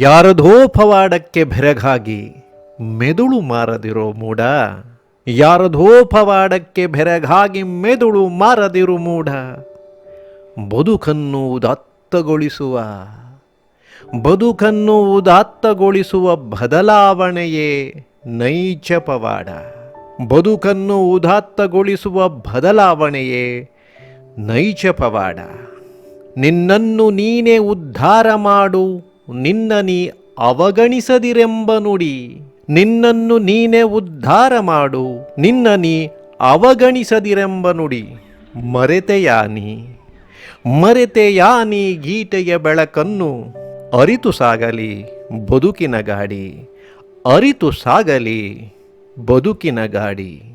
ಯಾರದೋ ಪವಾಡಕ್ಕೆ ಬೆರಗಾಗಿ ಮೆದುಳು ಮಾರದಿರೋ ಮೂಡ? ಯಾರದೋ ಪವಾಡಕ್ಕೆ ಬೆರಗಾಗಿ ಮೆದುಳು ಮಾರದಿರು ಮೂಡ? ಬದುಕನ್ನು ಉದಾತ್ತಗೊಳಿಸುವ ಬದುಕನ್ನು ಉದಾತ್ತಗೊಳಿಸುವ ಬದಲಾವಣೆಯೇ ನೈಚ ಪವಾಡ? ಬದುಕನ್ನು ಉದಾತ್ತಗೊಳಿಸುವ ಬದಲಾವಣೆಯೇ ನೈಚ ಪವಾಡ? ನಿನ್ನನ್ನು ನೀನೇ ಉದ್ಧಾರ ಮಾಡು ನಿನ್ನ ನೀ ಅವಗಣಿಸದಿರೆಂಬ ನುಡಿ, ನಿನ್ನನ್ನು ನೀನೇ ಉದ್ಧಾರ ಮಾಡು, ನಿನ್ನ ನೀ ಅವಗಣಿಸದಿರೆಂಬ ನುಡಿ. ಮರೆತೆಯಾನಿ ಮರೆತೆಯಾನಿ ಗೀತೆಯ ಬೆಳಕನ್ನು? ಅರಿತು ಸಾಗಲಿ, ಬದುಕಿನ ಗಾಡಿ. ಅರಿತು ಸಾಗಲಿ, ಬದುಕಿನ ಗಾಡಿ.